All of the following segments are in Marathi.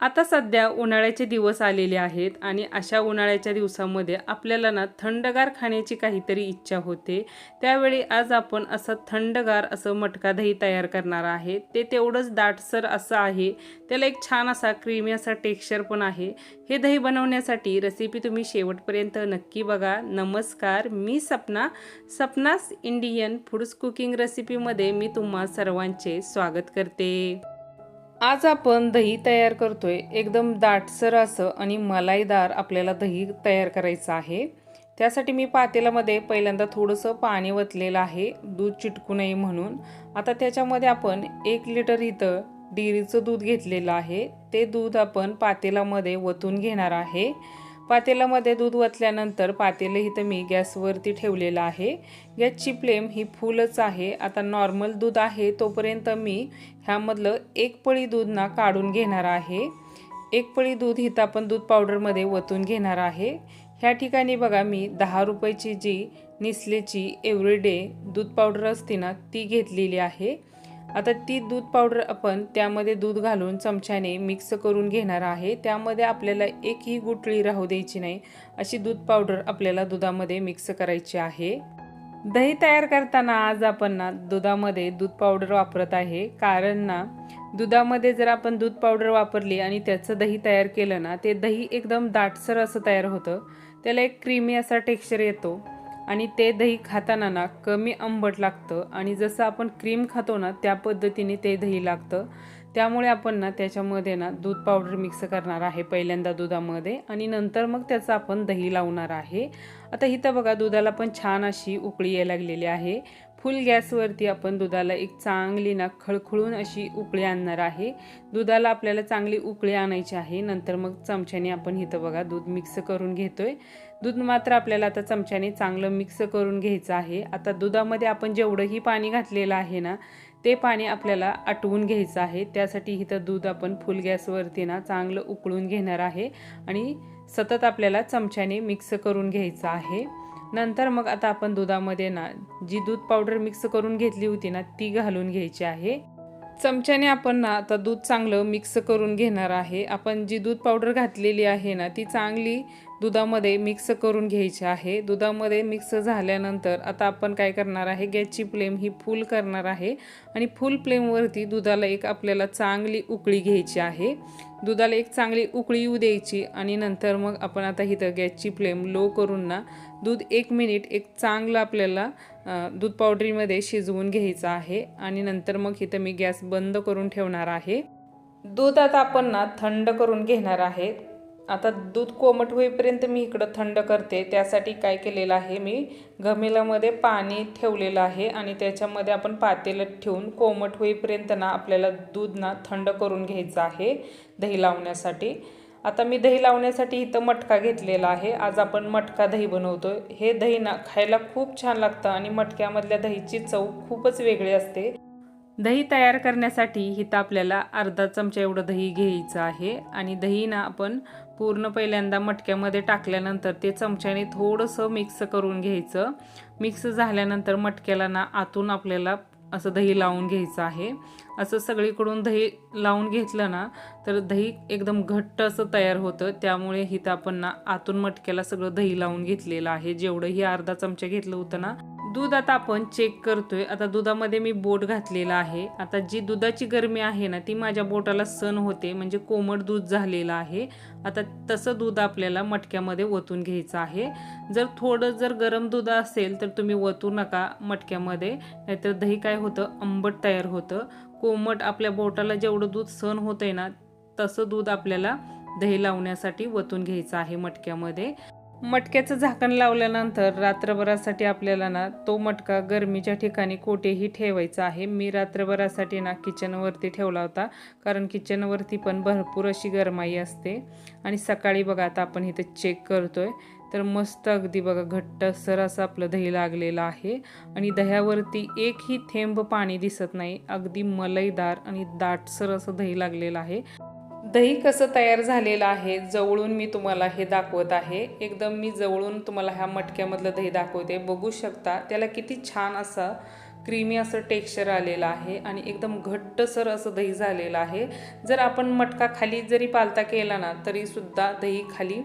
आता सध्या उन्हाळ्याचे दिवस आलेले आहेत आणि अशा उन्हाळ्याच्या दिवसामध्ये आपल्याला ना थंडगार खाण्याची काहीतरी इच्छा होते. त्यावेळी आज आपण असं थंडगार असं मटका दही तयार करणार आहे. ते तेवढंच दाटसर असं आहे. त्याला एक छान असा क्रीमी असा टेक्स्चर पण आहे. हे दही बनवण्यासाठी रेसिपी तुम्ही शेवटपर्यंत नक्की बघा. नमस्कार मी सपना. सपनास इंडियन फूड्स कुकिंग रेसिपीमध्ये मी तुम्हा सर्वांचे स्वागत करते. आज आपण दही तयार करतोय. एकदम दाटसर असं आणि मलाईदार आपल्याला दही तयार करायचं आहे. त्यासाठी मी पातेल्यामध्ये पहिल्यांदा थोडंसं पाणी वतलेलं आहे. दूध चिटकू नये म्हणून. आता त्याच्यामध्ये आपण एक लिटर इथं डेअरीचं दूध घेतलेलं आहे. ते दूध आपण पातेल्यामध्ये वतून घेणार आहे. पातेलामध्ये दूध वतल्यानंतर पातेलं इथं मी गॅसवरती ठेवलेलं आहे. गॅसची फ्लेम ही फुलच आहे. आता नॉर्मल दूध आहे तोपर्यंत मी ह्यामधलं एक पळी दूध ना काढून घेणार आहे. एक पळी दूध इथं आपण दूध पावडरमध्ये वतून घेणार आहे. ह्या ठिकाणी बघा मी दहा रुपयाची जी निसलेची एव्हरीडे दूध पावडर असते ना ती घेतलेली आहे. आता ती दूध पावडर आपण त्यामध्ये दूध घालून चमच्याने मिक्स करून घेणार आहे. त्यामध्ये आपल्याला एकही गुटळी राहू द्यायची नाही. अशी दूध पावडर आपल्याला दुधामध्ये मिक्स करायची आहे. दही तयार करताना आज आपण ना दुधामध्ये दूध पावडर वापरत आहे. कारण ना दुधामध्ये जर आपण दूध पावडर वापरली आणि त्याचं दही तयार केलं ना ते दही एकदम दाटसर असं तयार होतं. त्याला एक क्रीमी असा टेक्स्चर येतो. आणि ते दही खाताना ना कमी आंबट लागतं आणि जसं आपण क्रीम खातो ना त्या पद्धतीने ते दही लागतं. त्यामुळे आपण ना त्याच्यामध्ये ना दूध पावडर मिक्स करणार आहे पहिल्यांदा दुधामध्ये आणि नंतर मग त्याचं आपण दही लावणार आहे. आता इथं बघा दुधाला पण छान अशी उकळी यायला लागलेली आहे. फुल गॅसवरती आपण दुधाला एक चांगली ना खळखळून अशी उकळी आणणार आहे. दुधाला आपल्याला चांगली उकळी आणायची आहे. नंतर मग चमच्याने आपण इथं बघा दूध मिक्स करून घेतोय. दूध मात्र आपल्याला आता चमच्याने चांगलं मिक्स करून घ्यायचं आहे. आता दुधामध्ये आपण जेवढंही पाणी घातलेलं आहे ना ते पाणी आपल्याला आटवून घ्यायचं आहे. त्यासाठी इथं दूध आपण फुल गॅसवरती ना चांगलं उकळून घेणार आहे आणि सतत आपल्याला चमच्याने मिक्स करून घ्यायचं आहे. नंतर मग आता आपण दुधामध्ये ना जी दूध पावडर मिक्स करून घेतली होती ना ती घालून घ्यायची आहे. चमच्याने आपण ना आता दूध चांगलं मिक्स करून घेणार आहे. आपण जी दूध पावडर घातलेली आहे ना ती चांगली दुधामध्ये मिक्स करून घ्यायची आहे. दुधामध्ये मिक्स झाल्यानंतर आता आपण काय करणार आहे? गॅसची फ्लेम ही फुल करणार आहे आणि फुल फ्लेमवरती दुधाला एक आपल्याला चांगली उकळी घ्यायची आहे. दुधाला एक चांगली उकळी येऊ द्यायची आणि नंतर मग आपण आता इथं गॅसची फ्लेम लो करून ना दूध एक मिनिट एक चांगलं आपल्याला दूध पावडरीमध्ये शिजवून घ्यायचं आहे आणि नंतर मग इथं मी गॅस बंद करून ठेवणार आहे. दूध आता आपण ना थंड करून घेणार आहे. आता दूध कोमट होईपर्यंत मी इकडं थंड करते. त्यासाठी काय केलेलं आहे मी? घमेलामध्ये पाणी ठेवलेलं आहे आणि त्याच्यामध्ये आपण पातेलं ठेवून कोमट होईपर्यंत ना आपल्याला दूध ना थंड करून घ्यायचं आहे दही लावण्यासाठी. आता मी दही लावण्यासाठी इथं मटका घेतलेला आहे. आज आपण मटका दही बनवतो हे दही ना खायला खूप छान लागतं आणि मटक्यामधल्या दहीची चव खूपच वेगळी असते. दही तयार करण्यासाठी इथं आपल्याला अर्धा चमचा एवढं दही घ्यायचं आहे आणि दही ना आपण पूर्ण पहिल्यांदा मटक्यामध्ये टाकल्यानंतर ते चमच्याने थोडंसं मिक्स करून घ्यायचं. मिक्स झाल्यानंतर मटक्याला ना आतून आपल्याला असं दही लावून घ्यायचं आहे. असं सगळीकडून दही लावून घेतलं ना तर दही एकदम घट्ट असं तयार होतं. त्यामुळे इथं आपण ना आतून मटक्याला सगळं दही लावून घेतलेलं आहे. जेवढंही अर्धा चमचा घेतलं होतं ना दूध आता आपण चेक करतोय. आता दुधामध्ये मी बोट घातलेला आहे. आता जी दुधाची गरमी आहे ना ती माझ्या बोटाला सण होते म्हणजे कोमट दूध झालेलं आहे. आता तसं दूध आपल्याला मटक्यामध्ये ओतून घ्यायचं आहे. जर थोडं जर गरम दूध असेल तर तुम्ही ओतू नका मटक्यामध्ये. नाहीतर दही काय होतं? आंबट तयार होतं. कोमट आपल्या बोटाला जेवढं दूध सण होतंय ना तसं दूध आपल्याला दही लावण्यासाठी वतून घ्यायचं आहे मटक्यामध्ये. मटक्याचं झाकण लावल्यानंतर रात्रभरासाठी आपल्याला ना तो मटका गरमीच्या ठिकाणी कोठेही ठेवायचा आहे. मी रात्रभरासाठी ना किचनवरती ठेवला होता कारण किचनवरती पण भरपूर अशी गरमाई असते. आणि सकाळी बघा आता आपण इथे चेक करतोय तर मस्त अगदी बघा घट्ट सर असं आपलं दही लागलेलं आहे. आणि दह्यावरती एकही थेंब पाणी दिसत नाही. अगदी मलईदार आणि दाटसर असं दही लागलेलं आहे. दही कसं तयार झालेलं आहे जवळून मी तुम्हाला हे दाखवत आहे. एकदम मी जवळून तुम्हाला ह्या मटक्यामधलं दही दाखवते. बघू शकता त्याला किती छान असा क्रीमी असं टेक्स्चर आलेलं आहे आणि एकदम घट्टसर असं दही झालेलं आहे. जर आपण मटका खाली जरी पालता केला ना तरीसुद्धा दही खाली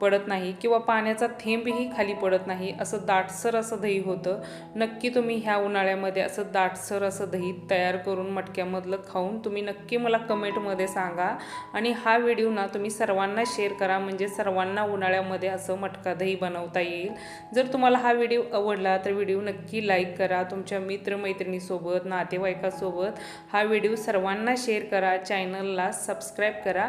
पडत नाही किंवा पाण्याचा थेंबही खाली पडत नाही असं दाटसर असं दही होतं. नक्की तुम्ही ह्या उन्हाळ्यामध्ये असं दाटसर असं दही तयार करून मटक्यामधलं खाऊन तुम्ही नक्की मला कमेंटमध्ये सांगा. आणि हा व्हिडिओ ना तुम्ही सर्वांना शेअर करा म्हणजे सर्वांना उन्हाळ्यामध्ये असं मटका दही बनवता येईल. जर तुम्हाला हा व्हिडिओ आवडला तर व्हिडिओ नक्की लाईक करा. तुमच्या मित्रमैत्रिणीसोबत नातेवाईकासोबत हा व्हिडिओ सर्वांना शेअर करा. चॅनलला सबस्क्राईब करा.